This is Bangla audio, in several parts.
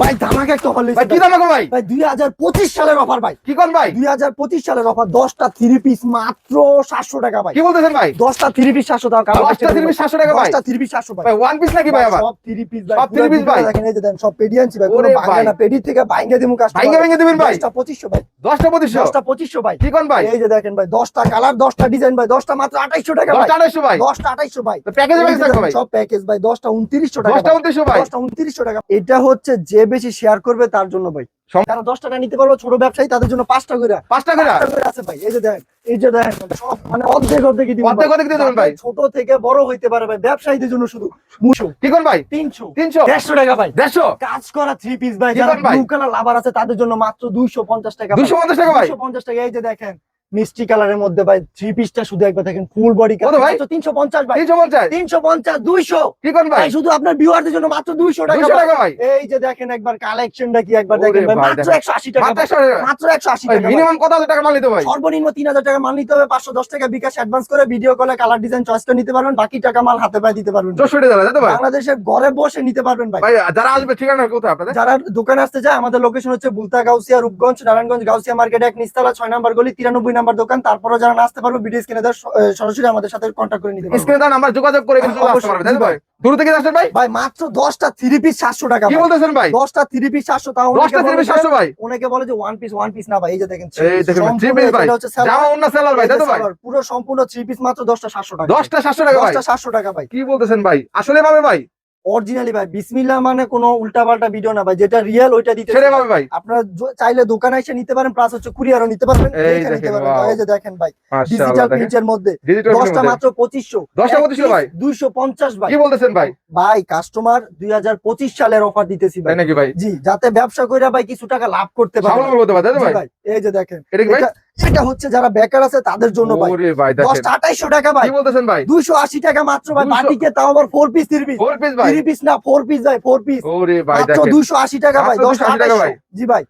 ভাই ধামাকা একটা অফার ভাই কি দাম ভাই? ভাই দুই হাজার পঁচিশ সালের অফার ভাই। কি কোন ভাই? দুই হাজার পঁচিশ সালের অফার দশটা থ্রি পিস মাত্র সাতশো টাকা ভাই। কি বলতেছেন ভাই? দশটা থ্রি পিস সাতশো টাকা দশটা থ্রি পিস সাতশো টাকা ভাই। দশটা থ্রি পিস সাতশো ভাই। ভাই ওয়ান পিস নাকি ভাই আবার? সব থ্রি পিস সব three piece ভাই? দেখেন এই যে দেন সব পেডিয়ানছি ভাই কোনো ওরে না পেডি থেকে ভাঙে দিমু কাস্টমার ভাইঙ্গা ভেঙে দিবেন ভাই। দশটা পঁচিশশো ভাই। দশটা পঁচিশশো? দশটা পঁচিশশো ভাই। কি কোন ভাই? এই যে দেখেন ভাই দশটা কালার দশটা ডিজাইন ভাই দশটা মাত্র আঠাইশশো টাকা ভাই। দশটা আড়াইশো ভাই। দশটা আঠাইশশো ভাই। তো প্যাকেজ ভাই। সব প্যাকেজ ভাই দশটা উনত্রিশশো টাকা দশটা ভাই। উনত্রিশশো ভাই। দশটা উনত্রিশশো টাকা। এটা হচ্ছে যে বেশি শেয়ার করবে তার জন্য ভাই। যারা দশ টাকা নিতে পারব ছোট ব্যবসায়ী তাদের জন্য পাঁচটা করে। পাঁচটা করে? আছে ভাই। এই যে দেখেন এই যে দেখেন সব মানে অর্ধেক অর্ধেক অর্ধেক অর্ধেক দেবেন ভাই। ছোট থেকে বড় হইতে পারে ভাই ব্যবসায়ীদের জন্য শুধু মুশো ভাই? তিনশো। তিনশো? দেড়শো টাকা ভাই। দেড়শো? কাজ করা থ্রি পিস ভাই যারা ভাই? ব্লু কালার লাভার আছে তাদের জন্য মাত্র দুইশো পঞ্চাশ টাকা দুশো পঞ্চাশ টাকা ভাই? পঞ্চাশ টাকা এই যে দেখেন। মিষ্টি কালারের মধ্যে ভাই থ্রি পিসটা শুধু একবার দেখেন ফুল বডি ভাই? তিনশো পঞ্চাশ ভাই। তিনশো পঞ্চাশ? তিনশো পঞ্চাশ দুইশো। কি কোন ভাই? শুধু আপনার ভিউয়ারদের জন্য মাত্র দুইশো টাকা ভাই। এই যে দেখেন একবার কালেকশনটা কি একবার দেখেন ভাই মাত্র। একশো আশি টাকা মাত্র। একশো টাকা। আশি মিনিমাম কত হাজার টাকা মাল নিতে ভাই সর্বনিম্ন তিন হাজার টাকা মাল নিতে হবে পাঁচশো দশ টাকা বিকাশ অ্যাডভান্স করে ভিডিও কলে কালার ডিজাইন চয়েসটা নিতে পারবেন বাকি টাকা মাল হাতে পায়ে দিতে পারবেন। চৌষট্টি ভাই? বাংলাদেশের ঘরে বসে নিতে পারবেন ভাই। ভাই যারা আসবে ঠিকানা কোথায় আপনাদের? যারা দোকানে আসতে চায় আমাদের লোকেশন হচ্ছে বুলতা গাউসিয়া রূপগঞ্জ নারায়ণগঞ্জ গাউসিয়া মার্কেট এক নিস্তালা ছয় নম্বর গলি তিরানব্বই নাম্বার দোকান তারপরে যারা না আসতে পারবে ভিডিও স্ক্রিনে সরাসরি আমাদের সাথে কন্ট্যাক্ট করে নিতে পারবে। স্ক্রিনে তার নাম্বার যোগাযোগ করে কিন্তু আসতে পারবে। তাই ভাই। দূর থেকে আসছেন ভাই। ভাই মাত্র দশটা থ্রি পিস সাতশো টাকা কি বলতেছেন ভাই? দশটা থ্রি পিস সাতশো তাও দশটা অনেকে তিরিশ বলে যে- ভাই। অনেকে বলে যে ওয়ান পিস ওয়ান পিস না ভাই এই যে দেখেন এই দেখেন সম্পূর্ণ থ্রি পিস ভাই। জামা অন্য সেলার ভাই তো ভাই? পুরো সম্পূর্ণ থ্রি পিস মাত্র দশটা সাতশো টাকা। দশটা সাতশো টাকা ভাই। দশটা সাতশো টাকা ভাই। কি বলতেছেন ভাই? আসলে ভাবে ভাই অরিজিনালি ভাই বিসমিল্লাহ মানে কোনো উল্টা পাল্টা ভিডিও না ভাই যেটা রিয়েল ওইটা দিতে ছেড়ে পাবে ভাই। আপনারা চাইলে দোকানে এসে নিতে পারেন প্লাস হচ্ছে কুরিয়ারও নিতে পারবেন এই নিতে দেখেন, পারবেন। এই যে দেখেন ভাই ডিজিটাল প্রিন্টের মধ্যে ডিজিটাল দশটা মাত্র পঁচিশশো। দশটা 2500 ভাই? দুইশো পঞ্চাশ ভাই। কি বলতেছেন ভাই? ভাই কাস্টমার দুই হাজার পঁচিশ সালের অফার দিতেছি ভাই। তাই নাকি ভাই? জি যাতে ব্যবসা করে ভাই কিছু টাকা লাভ করতে পারে। বলতে পারে ভাই? এই যে দেখেন। এটা কি ভাই? এটা হচ্ছে যারা বেকার আছে তাদের জন্য ভাই। টাকা ভাই। কি বলতেছেন ভাই? টাকা মাত্র ভাই 200 বাটিকে তাও আবার ফোর পিস পিস পিস ভাই? পিস না ফোর পিস ভাই পিস ওরে ভাই দেখেন। টাকা ভাই মাত্র দশটা 280 টাকা ভাই। জি ভাই।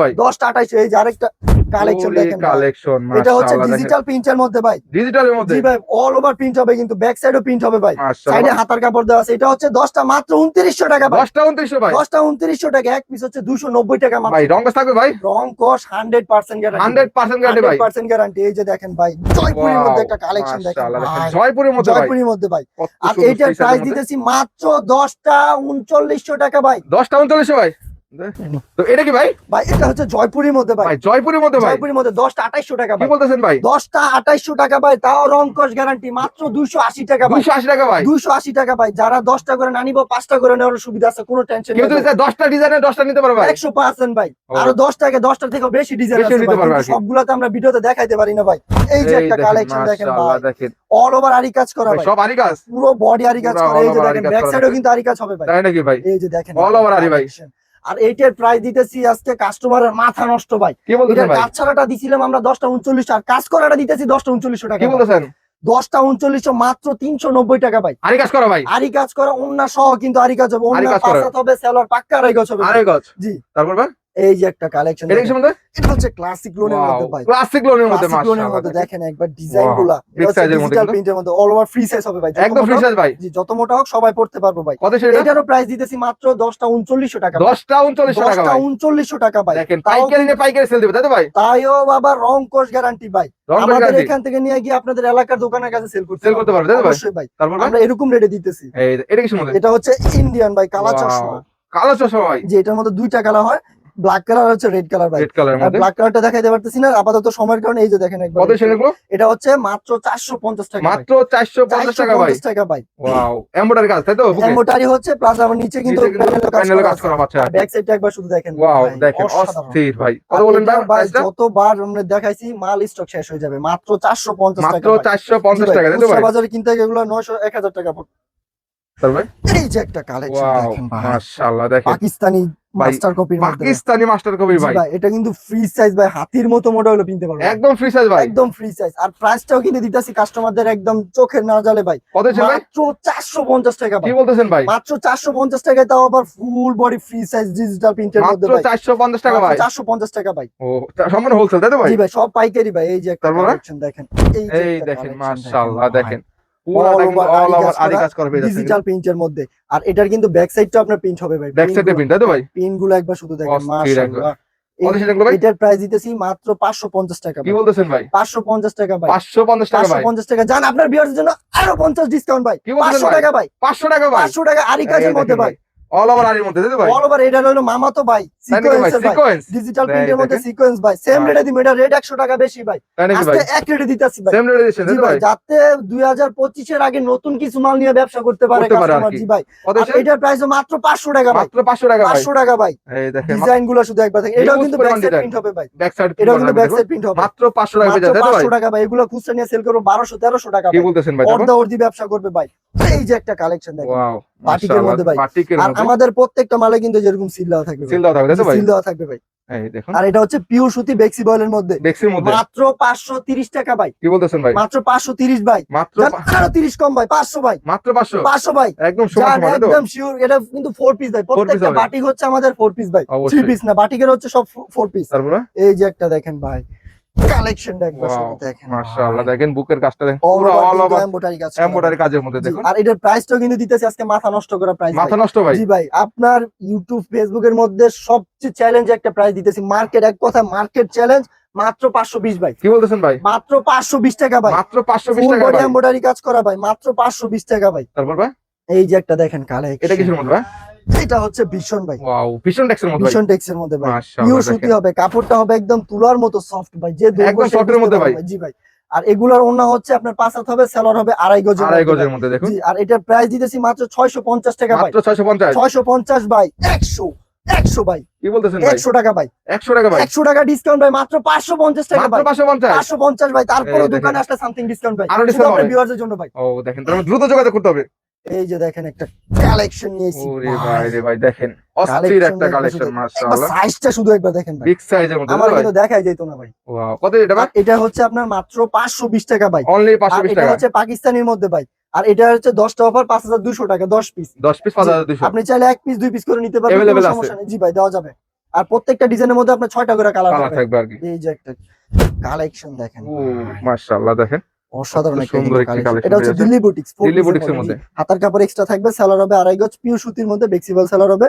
ভাই। দশটা আঠাইশো এই যে আরেকটা কালেকশন দেখেন কালেকশন এটা হচ্ছে ডিজিটাল প্রিন্টের মধ্যে ভাই। ডিজিটালের মধ্যে? জি ভাই অল ওভার প্রিন্ট হবে কিন্তু ব্যাক সাইডও প্রিন্ট হবে ভাই। সাইডে হাতার কাপড় দেওয়া আছে। এটা হচ্ছে দশটা মাত্র উনত্রিশশো টাকা ভাই। দশটা উনত্রিশশো ভাই। দশটা উনত্রিশশো টাকা এক পিস হচ্ছে দুশো নব্বই টাকা মাত্র। ভাই রং থাকবে ভাই? রং কস hundred percent guarantee hundred percent guarantee ভাই। পার্সেন্ট গ্যারান্টি এই যে দেখেন ভাই জয়পুরের মধ্যে একটা কালেকশন দেখেন জয়পুরের মধ্যে ভাই। জয়পুরের মধ্যে ভাই। আর এইটার প্রাইস দিতেছি মাত্র দশটা উনচল্লিশশো টাকা ভাই। দশটা উনচল্লিশশো ভাই। তো এটা কি ভাই? ভাই এটা হচ্ছে জয়পুরের মধ্যে ভাই। ভাই জয়পুরের মধ্যে ভাই? জয়পুরের মধ্যে দশটা আঠাইশো টাকা কি বলতেছেন ভাই? দশটা আঠাইশো টাকা ভাই তাও রং কস গ্যারান্টি মাত্র দুইশো আশি টাকা ভাই। দুইশো আশি টাকা ভাই? দুইশো আশি টাকা ভাই। যারা দশটা করে না নিব করে নেওয়ার সুবিধা আছে কোনো টেনশন নিতে পারবে ভাই। আরও টাকা থেকে বেশি ডিজাইন আছে ভাই, সবগুলোতে আমরা ভিডিওতে দেখাইতে পারি না ভাই। এই যে একটা দেখেন, কালেকশন দেখেন ভাই। অল ওভার আরি কাজ করা ভাই, সব আরি কাজ পুরো বডি আরি কাজ করা। এই যে দেখেন কাজ ব্যাক করা সাইডেও। কিন্তু আরি কাজ হবে ভাই। তাই নাকি ভাই? এই যে দেখেন All over আরি ভাই। আর এইটার প্রাইস দিতেছি আজকে কাস্টমারের মাথা নষ্ট ভাই। গাছ ছাড়াটা দিছিলাম আমরা দশটা উনচল্লিশ আর কাজ করাটা দিতেছি দশটা উনচল্লিশ টাকা কি বলতেছেন? দশটা উনচল্লিশ মাত্র তিনশো নব্বই টাকা ভাই। আরি কাজ করা ভাই। আরি কাজ করা অন্য সহ কিন্তু আরি কাজ হবে। অন্য কাজ হবে সেলার পাক্কা আরি গাছ হবে। আরে গাছ জি। তারপর ভাই? এই যে একটা কালেকশন এটা কি সম্বন্ধে এটা হচ্ছে ক্লাসিক লোনের মধ্যে ভাই। ক্লাসিক লোনের মধ্যে মাশাআল্লাহ মধ্যে দেখেন। একবার ডিজাইনগুলা Big size মধ্যে ডিজিটাল প্রিন্টের মধ্যে অল ওভার ফ্রি সাইজ হবে ভাই। একদম ফ্রি সাইজ ভাই। জি যত মোটা হোক সবাই পড়তে পারব ভাই। কত সেটা? এটারও প্রাইস দিতেছি মাত্র দশটা উনচল্লিশশো টাকা ভাই। দশটা উনচল্লিশশো টাকা দশটা ভাই। উনচল্লিশশো টাকা ভাই। দেখেন পাইকারি নিয়ে পাইকারি সেল দিবে তাই তো ভাই? তাইও বাবা রং কোর্স গ্যারান্টি ভাই। আমাদের এখান থেকে নিয়ে গিয়ে আপনাদের এলাকার দোকানের কাছে সেল করতে সেল করতে পারবে। তাই তো ভাই? অবশ্যই ভাই। তারপর আমরা এরকম রেটে দিতেছি। এটা কি সম্বন্ধে এটা হচ্ছে ইন্ডিয়ান ভাই কালা চশমা। কালো চশমা ভাই। যে এটার মধ্যে দুইটা কালা হয়। ব্ল্যাক কালার হচ্ছে রেড কালার ভাই রেড কালার মধ্যে। ব্ল্যাক কালারটা দেখাইতে পারতেছি না আপাতত সময়ের কারণে এই যে দেখেন একবার। কত সেগুলো এটা হচ্ছে মাত্র চারশো পঞ্চাশ টাকা মাত্র চারশো পঞ্চাশ টাকা ভাই 450 টাকা ভাই ওয়াও এমব্রয়ডারি কাজ তাই তো? এমোটারি হচ্ছে প্লাস আমার নিচে কিন্তু প্যানেলে কাজ করা পাচ্ছে ব্যাক সাইডটা একবার শুধু দেখেন। ওয়াও দেখেন অস্থির ভাই। কত বলেন ভাই যতবার আমরা দেখাইছি মাল স্টক শেষ হয়ে যাবে। মাত্র চারশো পঞ্চাশ টাকা মাত্র ভাই। চারশো জি পঞ্চাশ ভাই, টাকা তাই তো ভাই? বাজারে কিনতে গেলে এগুলো নয়শো এক হাজার টাকা পড়বে। তার ভাই এই যে একটা কালেকশন দেখেন মাশাআল্লাহ দেখেন। পাকিস্তানি মাস্টার কপির পাকিস্তানি মাস্টার কপি ভাই। এটা কিন্তু ফ্রি সাইজ ভাই হাতির মতো মোটা হলো কিনতে পারবে একদম ফ্রি সাইজ ভাই। একদম ফ্রি সাইজ আর প্রাইসটাও কিন্তু দিতেছি কাস্টমারদের একদম চোখের না জ্বালে ভাই। কত ছিল ভাই? মাত্র চারশো পঞ্চাশ টাকা কি বলতেছেন ভাই? মাত্র চারশো পঞ্চাশ টাকায় তাও আবার full body free size digital প্রিন্টের মধ্যে ভাই। চারশো পঞ্চাশ টাকা ভাই। চারশো পঞ্চাশ টাকা ভাই। ও সম্পূর্ণ হোলসেল তাই তো ভাই? জি ভাই সব পাইকারি ভাই এই যে একটা? কালেকশন দেখেন। এই দেখেন। মাশাআল্লাহ দেখেন। ডিজিটাল প্রিন্টের মধ্যে। আর এটার কিন্তু ব্যাক সাইডটা আপনার প্রিন্ট হবে ভাই। ব্যাক সাইডে প্রিন্ট তাই তো ভাই? পিনগুলো একবার শুধু দেখেন। মাশাআল্লাহ। এটার প্রাইস দিতেছি মাত্র 550 টাকা কি বলতেছেন ভাই? 550 টাকা ভাই। পাঁচশো পঞ্চাশ টাকা ভাই। 550 টাকা। জান আপনার জন্য আরও 50 ডিসকাউন্ট ভাই। পাঁচশো বলতেছেন 500 ভাই? টাকা ভাই। পাঁচশো টাকা ভাই। 500 টাকা আরি কাজের মধ্যে ভাই। অল ওভার আরির মধ্যে তাই তো ভাই? অল ওভার এটা হলো মামাতো ভাই ভাই? সিকোয়েন্স ডিজিটাল প্রিন্টের মধ্যে সিকোয়েন্স ভাই। সেম। রেটে এটা রেট 100 টাকা বেশি ভাই। আজকে এক রেটে দিতেছি ভাই। সেম রেট দিচ্ছেন জি তাই তো ভাই ভাই? যাতে 2025 এর আগে নতুন কিছু মাল নিয়ে ব্যবসা করতে পারে করতে কাস্টমার জি ভাই। এটার প্রাইস মাত্র 500 টাকা ভাই। মাত্র পাঁচশো টাকা ভাই। 500 টাকা ভাই। এই দেখেন ডিজাইনগুলো শুধু একবার দেখেন। এটাও কিন্তু পরিমাণ ব্যাক সাইড প্রিন্ট হবে ভাই। ব্যাক সাইড এটাও কিন্তু ব্যাক সাইড প্রিন্ট হবে। মাত্র পাঁচশো টাকা পেয়ে মাত্র যায় তাই তো ভাই? 500 টাকা ভাই। এগুলো খুচরা নিয়ে সেল করব 1200 1300 টাকা কি বলতেছেন ভাই অর্ধা অর্ধি ব্যবসা করবে ভাই। এই যে একটা কালেকশন দেখেন। ওয়াও বাটিকের মধ্যে ভাই। আর আমাদের প্রত্যেকটা মালে কিন্তু যেরকম সিল দেওয়া থাকবে সিল দেওয়া থাকবে ভাই? সিল দেওয়া থাকবে ভাই। আর এটা হচ্ছে পিওর সুতি বেক্সি বয়েলের মধ্যে। বেক্সির মধ্যে? মাত্র 530 টাকা ভাই। কি বলতেছেন ভাই? মাত্র 530 ভাই। মাত্র জান, আরও 30 কম ভাই 500 ভাই। মাত্র পাঁচশো? 500 ভাই। একদম সমান একদম শিওর এটা কিন্তু ফোর পিস ভাই। প্রত্যেকটা বাটিক হচ্ছে আমাদের ফোর পিস ভাই। থ্রি পিস না বাটিকের হচ্ছে সব ফোর পিস তারপরে? এই যে একটা দেখেন ভাই। কালেকশনটা একবার দেখেন। মাশাআল্লাহ দেখেন বুকের কাজটা দেখেন। পুরো অল ওভার embroidery কাজ করা কাজের মধ্যে দেখুন। আর এটার প্রাইসটাও কিন্তু দিতেছি আজকে মাথা নষ্ট করা প্রাইস মাথা নষ্ট ভাই। জি ভাই আপনার ইউটিউব ফেসবুকের মধ্যে সবচেয়ে চ্যালেঞ্জ একটা প্রাইস দিতেছি। মার্কেট এক কথা মার্কেট চ্যালেঞ্জ মাত্র পাঁচশো বিশ ভাই। কি বলতেছেন ভাই? মাত্র পাঁচশো বিশ টাকা ভাই। মাত্র পাঁচশো বিশ টাকা কাজ করা ভাই মাত্র পাঁচশো বিশ টাকা ভাই। তারপর ভাই? এই যে একটা দেখেন কালে এটা কিসের মধ্যে ভাই? এটা হচ্ছে ভীষণ ভাই। ওয়াও ভীষণ ট্যাক্সের মধ্যে ভীষণ টেক্সের মধ্যে ভাই। সুতি হবে কাপড়টা হবে একদম তুলার মতো সফট ভাই যে একদম বুঝতে মধ্যে ভাই। জি ভাই। আর এগুলার অন্য হচ্ছে আপনার পাঁচ হাত হবে সেলর হবে আড়াই গজের আড়াই গজের মধ্যে দেখুন। জি আর এটার প্রাইস দিতেছি মাত্র ছয়শো পঞ্চাশ টাকা ভাই। মাত্র ছয়শো পঞ্চাশ? ছয়শো পঞ্চাশ ভাই একশো একশো ভাই। কি বলতেছেন ভাই? একশো টাকা ভাই। একশো টাকা ভাই? একশো টাকা ডিসকাউন্ট ভাই মাত্র পাঁচশো পঞ্চাশ টাকা মাত্র পাঁচশো পঞ্চাশ? পাঁচশো পঞ্চাশ ভাই তারপরে দোকানে আসলে সামথিং ডিসকাউন্ট ভাই। আরও এর জন্য ভাই। ও দেখেন তাহলে দ্রুত যোগাযোগ করতে হবে। এই যে দেখেন একটা কালেকশন নিয়েছি। ওরে ভাই রে ভাই দেখেন অস্থির একটা কালেকশন মাশাআল্লাহ। সাইজটা শুধু একবার দেখেন ভাই। বিগ সাইজের মধ্যে আমার কিন্তু দেখাই যাইতো না ভাই। ওয়াও কত এটা ভাই? এটা হচ্ছে আপনার মাত্র পাঁচশো বিশ টাকা ভাই। অনলি আর 520 এটা হচ্ছে পাকিস্তানের মধ্যে ভাই। আর এটা হচ্ছে দশটা অফার পাঁচ হাজার দুশো টাকা দশ পিস 10 পিস 5200 আপনি চাইলে এক পিস দুই পিস করে নিতে পারবেন কোনো সমস্যা নেই। জি ভাই দেওয়া যাবে। আর প্রত্যেকটা ডিজাইনের মধ্যে আপনার ছয়টা করে কালার কালার থাকবে। এই যে একটা কালেকশন দেখেন। ও মাশাআল্লাহ দেখেন। অসাধারণ এটা হচ্ছে দিল্লি বুটিক্স দিল্লি বুটিক্সের মধ্যে। হাতার কাপড় এক্সট্রা থাকবে সেলার হবে আড়াই গজ সুতির মধ্যে বেক্সিবল সেলার হবে।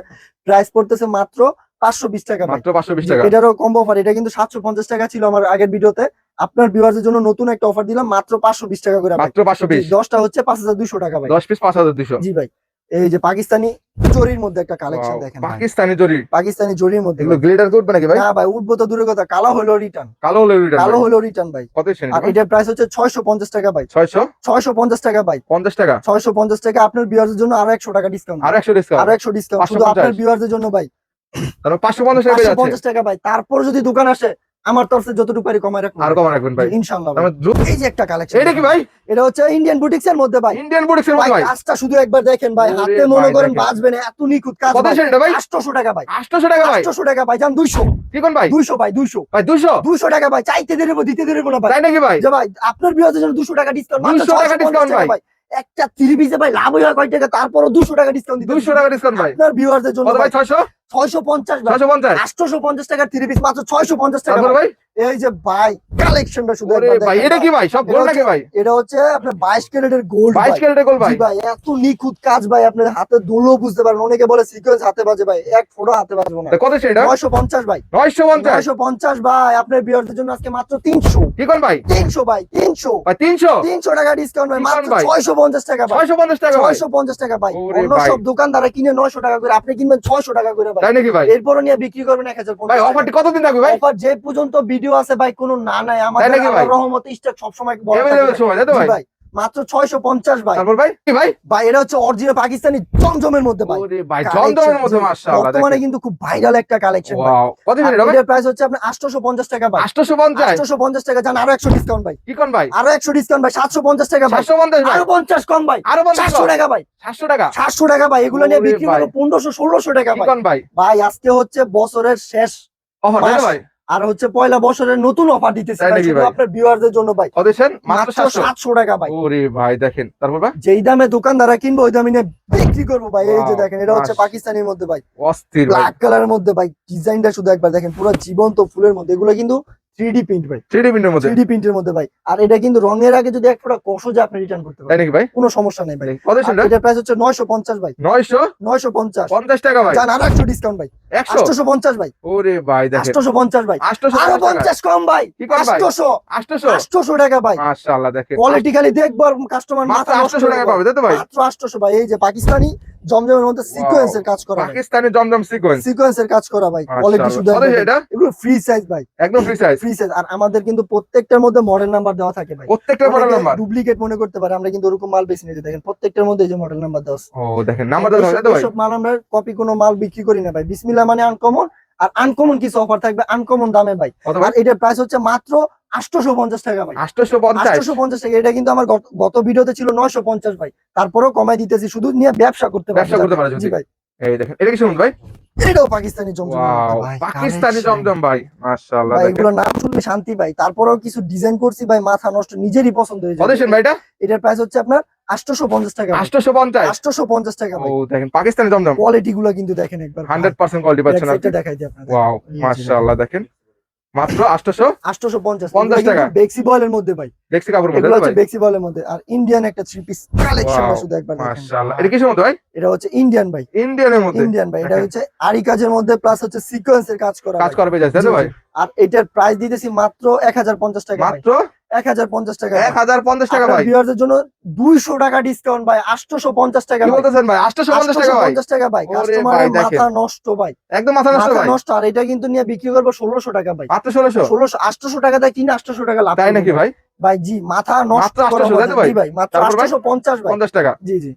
প্রাইস পড়তেছে মাত্র পাঁচশো বিশ টাকা মাত্র পাঁচশো বিশ টাকা। এটারও কম্বো অফার এটা কিন্তু সাতশো পঞ্চাশ টাকা ছিল আমার আগের ভিডিওতে আপনার ভিউয়ারদের জন্য নতুন একটা অফার দিলাম মাত্র পাঁচশো বিশ টাকা করে মাত্র মাত্র 520 দশটা হচ্ছে পাঁচ হাজার দুশো টাকা ভাই। 10 পিস 5200 জি ভাই। এই যে পাকিস্তানি জরির মধ্যে একটা কালেকশন দেখেন। পাকিস্তানি জরি। পাকিস্তানি জরির মধ্যে এগুলো। গ্লিটার করবে নাকি ভাই? না ভাই উঠবো তো দূরের কথা কালো হলো রিটার্ন কালো হলে রিটার্ন কালো হলো রিটার্ন ভাই। কত আর এটার প্রাইস হচ্ছে ছয়শো পঞ্চাশ টাকা ভাই। 600 650 ছয়শো পঞ্চাশ টাকা ভাই। 50 টাকা? ছয়শো পঞ্চাশ টাকা আপনার ভিউয়ারদের জন্য আরও একশো টাকা ডিসকাউন্ট আর 100 ডিসকাউন্ট আরও একশো ডিসকাউন্ট শুধু আপনার ভিউয়ারদের জন্য ভাই। তারপর 550 টাকা পেয়ে পাঁচশো যাচ্ছে পঞ্চাশ টাকা ভাই। তারপর যদি দোকান আসে আমার তরফে যতটুকু পারি কমায় রাখব। আর কম রাখবেন ভাই। দ্রুত এই যে একটা কালেকশন এটা কি ভাই? এটা হচ্ছে ইন্ডিয়ান বুটিক্স এর মধ্যে ভাই। ইন্ডিয়ান বুটিক্সের ভাই মধ্যে ভাই কাজটা শুধু একবার দেখেন ভাই। হাতে মনে করেন। বাঁচবে না এত নিখুঁত কাজ কত ভাই। শ্রেণীটা ভাই? 800 টাকা ভাই। 800 টাকা ভাই? 800 টাকা ভাই জান 200 কি কোন ভাই? 200 ভাই 200 ভাই 200 200 টাকা ভাই চাইতে দেব দিতে দেব না ভাই। তাই নাকি ভাই? যে ভাই আপনার বিয়াদের জন্য 200 টাকা ডিসকাউন্ট 200 টাকা discount ভাই। একটা থ্রি পিসে ভাই লাভ হয় কয় টাকা তারপরও 200 টাকা ডিসকাউন্ট দিতে 200 টাকা ডিসকাউন্ট ভাই। আপনার ভিউয়ারদের জন্য ভাই 600 650 ভাই। 650 850 টাকার থ্রি পিস মাত্র 650 টাকা ভাই। ভাই? এই যে ভাই কালেকশনটা শুধু ভাই এটা কি ভাই? সব এটা নাকি ভাই? এটা হচ্ছে আপনার 22 ক্যারেটের গোল্ড 22 ক্যারেটের গোল ভাই? ভাই এত নিখুঁত কাজ ভাই আপনার হাতে দোলো বুঝতে পারবেন। অনেকে বলে সিকোয়েন্স হাতে বাজে ভাই এক ফোটো হাতে বাজবো না। কত সেটা? নয়শো পঞ্চাশ ভাই। 950 নয়শো পঞ্চাশ ভাই আপনার বিয়ারদের জন্য আজকে মাত্র তিনশো। কি কোন ভাই? তিনশো ভাই তিনশো। ভাই 300 তিনশো টাকা ডিসকাউন্ট ভাই মাত্র? ছয়শো টাকা ভাই। 650 টাকা ছয়শো টাকা ভাই। অন্য ভাই। সব দোকানদারা কিনে নয়শো টাকা করে আপনি কিনবেন ছয়শো টাকা করে ভাই। তাই নাকি ভাই? এরপর নিয়ে বিক্রি করবেন এক হাজার ভাই অফারটি কতদিন থাকবে ভাই? অফার যে পর্যন্ত ভিডিও আছে ভাই কোনো না নাই আমাদের রহমত স্টক সবসময় সময় তাই তো ভাই। মাত্র ছয়শো পঞ্চাশ ভাই। তারপর ভাই? ভাই? ভাই এটা হচ্ছে অরিজিনাল পাকিস্তানি জমজমের মধ্যে ভাই। ওরে ভাই জমজমের মধ্যে মাশাআল্লাহ বর্তমানে কিন্তু খুব ভাইরাল একটা কালেকশন কত ভাই? এটার প্রাইস হচ্ছে আপনার 850 টাকা ভাই। 850 850 টাকা জান আরও 100 ডিসকাউন্ট ভাই। কি কোন ভাই? আরও 100 ডিসকাউন্ট ভাই 750 টাকা ভাই। 750 ভাই? আরও 50 কম ভাই। আরও 700 টাকা ভাই। 700 টাকা? 700 টাকা ভাই এগুলো নিয়ে বিক্রি ভাই। করব 1500 1600 টাকা কি কোন ভাই? ভাই আজকে হচ্ছে বছরের শেষ ভাই। আর হচ্ছে পয়লা বছরের নতুন অফার দিতেছে তাই ভাই নাকি শুধু ভাই? আপনার ভিউয়ারদের জন্য ভাই। কত মাত্র মাত্র 700 700 টাকা ভাই। ওরে ভাই দেখেন তারপর ভাই? যেই দামে দোকানদাররা কিনবো ওই দামে নিয়ে বিক্রি করব ভাই। এই যে দেখেন এটা হচ্ছে পাকিস্তানের মধ্যে ভাই। অস্থির ব্ল্যাক কালারের মধ্যে ভাই ডিজাইনটা শুধু একবার দেখেন পুরো জীবন্ত ফুলের মধ্যে। এগুলো কিন্তু থ্রি ডি প্রিন্ট ভাই। প্রিন্টের মধ্যে? প্রিন্টের মধ্যে ভাই। আর এটা কিন্তু রঙের আগে যদি এক ফোটা কষো যে আপনি রিটার্ন করতে পারেন নাকি ভাই? কোনো সমস্যা নেই ভাই। কত সেটা এটার প্রাইস হচ্ছে নয়শো পঞ্চাশ ভাই। নয়শো? নয়শো পঞ্চাশ। পঞ্চাশ টাকা ভাই। জান আর ডিসকাউন্ট ভাই। একশো? আটশোশো পঞ্চাশ ভাই। ওরে ভাই দেখেন। আটশোশো পঞ্চাশ ভাই আরও কম ভাই। কি কম ভাই? আটশোশো। আটশোশো? আটশোশো টাকা ভাই। মাশাআল্লাহ দেখেন। কোয়ালিটি খালি দেখব কাস্টমার মাত্র মাথা নষ্ট আটশোশো টাকা পাবে তাই তো ভাই? মাত্র আটশোশো ভাই। এই যে পাকিস্তানি জমজমের মধ্যে সিকোয়েন্সের কাজ করা পাকিস্তানি জমজম সিকোয়েন্স সিকোয়েন্সের কাজ করা ভাই। কোয়ালিটি শুধু এটা? এগুলো ফ্রি সাইজ ভাই। একদম ফ্রি সাইজ ফ্রি সাইজ আর আমাদের কিন্তু প্রত্যেকটার মধ্যে মডেল নাম্বার দেওয়া থাকে ভাই। প্রত্যেকটা মডেল নাম্বার ডুপ্লিকেট মনে করতে পারে আমরা কিন্তু ওরকম মাল বেশি নিতে দেখেন। প্রত্যেকটার মধ্যে এই যে মডেল নাম্বার দেওয়া আছে। ও দেখেন নাম্বার দেওয়া আছে ভাই। সব মাল আমরা কপি কোনো মাল বিক্রি করি না ভাই। বিসমিল্লাহ মানে আনকমন আর আনকমন কিছু অফার থাকবে আনকমন দামে ভাই। আর এটার প্রাইস হচ্ছে মাত্র আটশোশো পঞ্চাশ টাকা ভাই। আটশোশো পঞ্চাশ? টাকা এটা কিন্তু আমার গত- ভিডিওতে ছিল নয়শো পঞ্চাশ ভাই। তারপরেও কমাই দিতেছি শুধু নিয়ে ব্যবসা করতে ব্যবসা করতে পারে ভাই। এই দেখেন এটা কি শুনুন ভাই? এটাও পাকিস্তানি জমজম পাকিস্তানি collection। জমজম ভাই মাশাআল্লাহ এগুলো নাম শুনলে শান্তি ভাই। তারপরেও কিছু ডিজাইন করছি ভাই মাথা নষ্ট নিজেরই পছন্দ হয়ে ভাই এটা? এটার প্রাইস হচ্ছে আপনার আটশোশো পঞ্চাশ টাকা আটশোশো পঞ্চাশ? আটশোশো পঞ্চাশ টাকা ও দেখেন পাকিস্তানি জমজম কোয়ালিটি গুলো কিন্তু দেখেন একবার হান্ড্রেড পার্সেন্ট কোয়ালিটি পাচ্ছেন আপনি। এটা দেখাই দিই আপনাদের। ওয়াও মাশাআল্লাহ দেখেন। মাত্র আটশোশো? আটশোশো পঞ্চাশ 50 টাকা। বেক্সি বয়েলের মধ্যে ভাই। দেখছি কাপড় মধ্যে ভাই? বেক্সি বয়েলের মধ্যে। আর ইন্ডিয়ান একটা থ্রি পিস কালেকশন Wow, শুধু মাশাআল্লাহ। এটা কিসের মধ্যে ভাই? এটা হচ্ছে ইন্ডিয়ান ভাই। ইন্ডিয়ানের মধ্যে? ইন্ডিয়ান ভাই। এটা হচ্ছে আরি কাজের মধ্যে প্লাস হচ্ছে সিকোয়েন্সের কাজ করা কাজ যাচ্ছে ভাই? আর এটার প্রাইস দিতেছি মাত্র এক হাজার পঞ্চাশ টাকা মাত্র এক হাজার পঞ্চাশ টাকা। এক হাজার পঞ্চাশ টাকা ভাই। ভিউয়ারদের জন্য টাকা ডিসকাউন্ট ভাই টাকা কি বলতেছেন ভাই? টাকা ভাই। 850 টাকা ভাই। কাস্টমারের মাথা নষ্ট ভাই। একদম মাথা নষ্ট ভাই। নষ্ট। আর এটা কিন্তু নিয়ে বিক্রি করব ষোলোশো টাকা ভাই। মাত্র ষোলোশো? ষোলোশো আটশোশো টাকা দেয় কিনে আটশোশো টাকা লাভ তাই নাকি ভাই। ভাই? জি মাথা নষ্ট মাত্র 800 তাই তো মজা। ভাই? মাত্র তারপর ভাই? আটশোশো পঞ্চাশ ভাই। পঞ্চাশ টাকা। জি জি।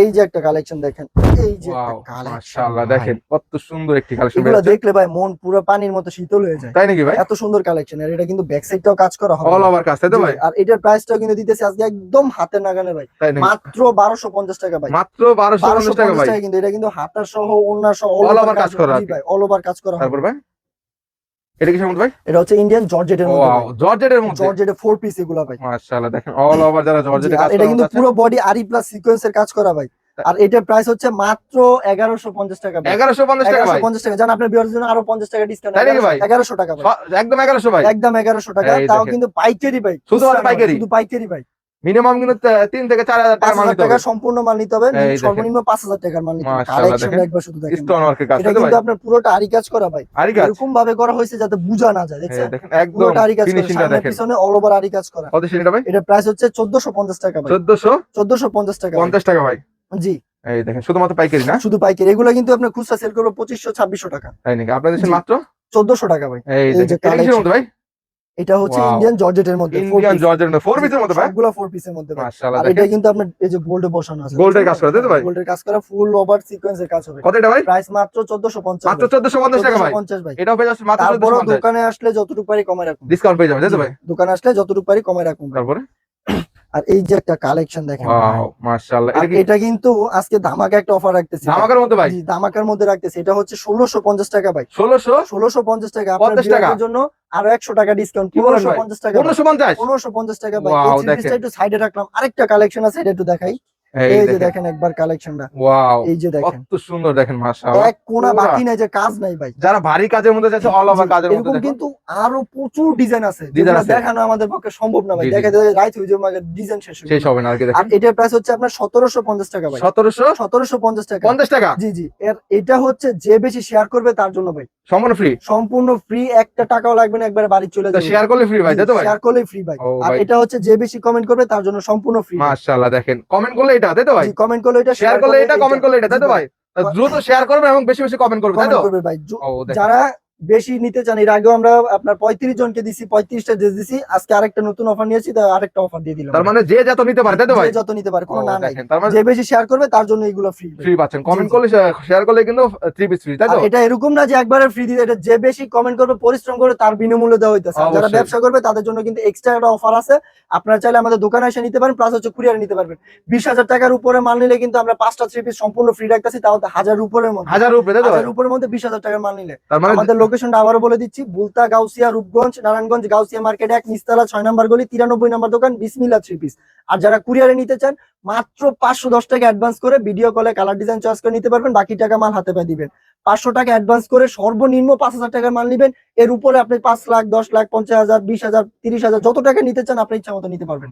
এই যে একটা কালেকশন দেখেন এই যে মাশাআল্লাহ দেখেন কত সুন্দর একটি কালেকশন এগুলো দেখলে ভাই মন পুরো পানির মতো শীতল হয়ে যায়। তাই নাকি ভাই? এত সুন্দর কালেকশন আর এটা কিন্তু ব্যাক সাইডটাও কাজ করা হবে। অল ওভার কাজ তাই তো ভাই? আর এটার প্রাইসটাও কিন্তু দিতেছে আজকে একদম হাতের নাগালে ভাই। মাত্র বারোশো পঞ্চাশ টাকা ভাই। মাত্র বারোশো বারোশো পঞ্চাশ টাকা ভাই কিন্তু এটা কিন্তু হাতার সহ ওনার সহ over over কাজ করা। ভাই অল ওভার কাজ করা তারপর ভাই? এটা কি সম্বন্ধ ভাই? এটা হচ্ছে ইন্ডিয়ান জর্জেটের মধ্যে জর্জেটের মধ্যে? জর্জেটের ফোর পিস এগুলা ভাই। মাশাআল্লাহ দেখেন অল ওভার যারা জি, জর্জেটের আর কাজ এটা কিন্তু পুরো বডি আরি প্লাস সিকোয়েন্সের কাজ করা ভাই। আর এটার প্রাইস হচ্ছে মাত্র এগারোশো পঞ্চাশ টাকা ভাই। এগারোশো পঞ্চাশ টাকা এগারোশো ভাই পঞ্চাশ টাকা। জান আপনার বিয়ার জন্য আরও পঞ্চাশ টাকা ডিসকাউন্ট তাই নাকি ভাই? এগারোশো টাকা ভাই। একদম এগারোশো ভাই? একদম এগারোশো টাকা। তাও কিন্তু পাইকারি ভাই। খুচরা পাইকারি? শুধু পাইকারি ভাই। মিনিমাম কিন্তু তিন থেকে চার হাজার পাঁচ টাকা মাল টাকা সম্পূর্ণ মাল নিতে হবে। সর্বনিম্ন পাঁচ হাজার টাকার মাল নিতে হবে। মাশাআল্লাহ, কালেকশন দেখেন। একবার শুধু দেখেন। স্টোন ওয়ার্কের কাজ কিন্তু আপনার পুরোটা আরি কাজ করা ভাই। আরি কাজ এরকম ভাবে করা হয়েছে যাতে বোঝা না যায় দেখছেন? দেখেন একদম পুরোটা আরি কাজ করা পিছনে অল ওভার আরি কাজ করা। কত সেটা ভাই? এটা প্রাইস হচ্ছে চোদ্দশো পঞ্চাশ টাকা ভাই। চোদ্দশো? চোদ্দশো পঞ্চাশ টাকা ভাই। পঞ্চাশ টাকা ভাই? জি। এই দেখেন শুধুমাত্র পাইকারি না? শুধু পাইকারি। এগুলো কিন্তু আপনার খুচরা সেল করব পঁচিশশো ছাব্বিশশো টাকা। তাই নাকি? আপনাদের মাত্র? চোদ্দশো টাকা ভাই। এই যে ভাই? এটা হচ্ছে. ইন্ডিয়ান জর্জেটের মধ্যে ইন্ডিয়ান জর্জেটের মধ্যে ফোর পিসের মধ্যে ভাই? সবগুলো ফোর পিসের মধ্যে মাশাআল্লাহ এটা কিন্তু আপনার এই যে গোল্ডে বসানো আছে গোল্ডের কাজ করা, তাই ভাই? গোল্ডের কাজ করা ফুল ওভার সিকোয়েন্সের কাজ হবে। কত এটা ভাই? প্রাইস মাত্র চোদ্দশো পঞ্চাশ। মাত্র চোদ্দশো পঞ্চাশ টাকা ভাই। পঞ্চাশ ভাই। এটাও পেয়ে যাচ্ছে মাত্র চোদ্দশো তারপরে পঞ্চাশ। দোকানে আসলে যতটুকু পারি কমে রাখুন। ডিসকাউন্ট পেয়ে যাবে তাই ভাই? দোকানে আসলে যতটুকু পারি কমে রাখুন তারপরে? আর এই যে একটা কালেকশন দেখেন মাশাআল্লাহ। এটা কিন্তু আজকে ধামাকা একটা অফার রাখতেছি। ধামাকার মধ্যে ভাই? ধামাকার মধ্যে রাখতেছি। এটা হচ্ছে ষোলোশো পঞ্চাশ টাকা ভাই। ষোলোশো? ষোলোশো পঞ্চাশ টাকা। আপনার টাকার জন্য আরও একশো টাকা ডিসকাউন্ট কি বলেন পনেরোশো ভাই? পঞ্চাশ টাকা ভাই। পনেরোশো পঞ্চাশ? টাকা ভাই। এই একটু সাইডে রাখলাম। আরেকটা কালেকশন আছে এটা একটু দেখাই। এই যে দেখেন। দেখেন একবার কালেকশনটা ওয়াও এই যে দেখেন। কত সুন্দর দেখেন মাশাআল্লাহ। এক কোনা বাকি নাই যে কাজ নাই ভাই। যারা ভারী কাজের মধ্যে যাচ্ছে অল ওভার কাজের মধ্যে দেখুন। কিন্তু আরও প্রচুর ডিজাইন আছে যেগুলো দেখানো আমাদের পক্ষে সম্ভব না ভাই। দেখা যায় হয়ে যাবে ডিজাইন শেষ শেষ হবে না আর কি আর এটার প্রাইস হচ্ছে আপনার সতেরোশো পঞ্চাশ টাকা ভাই। সতেরোশো? সতেরোশো পঞ্চাশ টাকা। পঞ্চাশ টাকা? জি জি। এর এটা হচ্ছে যে বেশি শেয়ার করবে তার জন্য ভাই। সম্পূর্ণ ফ্রি সম্পূর্ণ ফ্রি একটা টাকাও লাগবে না একবার বাড়ি চলে যাবে। শেয়ার করলে ফ্রি ভাই তাই তো ভাই? শেয়ার করলে ফ্রি ভাই। আর এটা হচ্ছে যে বেশি কমেন্ট করবে তার জন্য সম্পূর্ণ ফ্রি মাশাআল্লাহ দেখেন। কমেন্ট করলে এটা তাই তো ভাই? কমেন্ট করলে এটা শেয়ার করলে এটা কমেন্ট করলে এটা তাই তো ভাই? দ্রুত শেয়ার করবে এবং বেশি বেশি কমেন্ট করবে তাই তো? ভাই যারা বেশি নিতে চান এর আগেও আমরা আপনার পঁয়ত্রিশ জনকে দিছি পঁয়ত্রিশটা ড্রেস দিছি আজকে আরেকটা নতুন অফার নিয়েছি তাই আরেকটা অফার দিয়ে দিলাম। তার মানে যে যত নিতে পারে তাই তো ভাই? যত নিতে পারে কোনো না নাই। মানে যে বেশি শেয়ার করবে তার জন্য এগুলো ফ্রি ফ্রি পাচ্ছেন। কমেন্ট করলে শেয়ার করলে কিন্তু থ্রি পিস ফ্রি তাই তো? এটা এরকম না যে একবারে ফ্রি দিতে এটা যে বেশি কমেন্ট করবে পরিশ্রম করে তার বিনামূল্যে দেওয়া হইতেছে। যারা ব্যবসা করবে তাদের জন্য কিন্তু এক্সট্রা একটা অফার আছে। আপনারা চাইলে আমাদের দোকানে এসে নিতে পারেন প্লাস হচ্ছে কুরিয়ার নিতে পারবেন। বিশ হাজার টাকার উপরে মাল নিলে কিন্তু আমরা পাঁচটা থ্রি পিস সম্পূর্ণ ফ্রি রাখতেছি তাও তো হাজার উপরের মধ্যে। হাজার উপরে তো? হাজার উপরের মধ্যে বিশ হাজার টাকার মাল নিলে। তার মানে আমাদের লোকেশনটা আবারও বলে দিচ্ছি, বুলতা, গাউসিয়া, রূপগঞ্জ, নারায়ণগঞ্জ, গাউসিয়া মার্কেট এক, নিস্তালা ছয় নাম্বার গলি, তিরানব্বই নাম্বার দোকান বিসমিল্লা থ্রি পিস। আর যারা কুরিয়ারে নিতে চান, মাত্র পাঁচশো দশ টাকা অ্যাডভান্স করে ভিডিও কলে কালার ডিজাইন চয়েস করে নিতে পারবেন, বাকি টাকা মাল হাতে পায়ে দিবেন। পাঁচশো টাকা অ্যাডভান্স করে সর্বনিম্ন পাঁচ হাজার টাকার মাল নিবেন, এর উপরে আপনি পাঁচ লাখ, দশ লাখ, পঞ্চাশ হাজার, বিশ হাজার, তিরিশ হাজার, যত টাকা নিতে চান আপনি ইচ্ছা মতো নিতে পারবেন।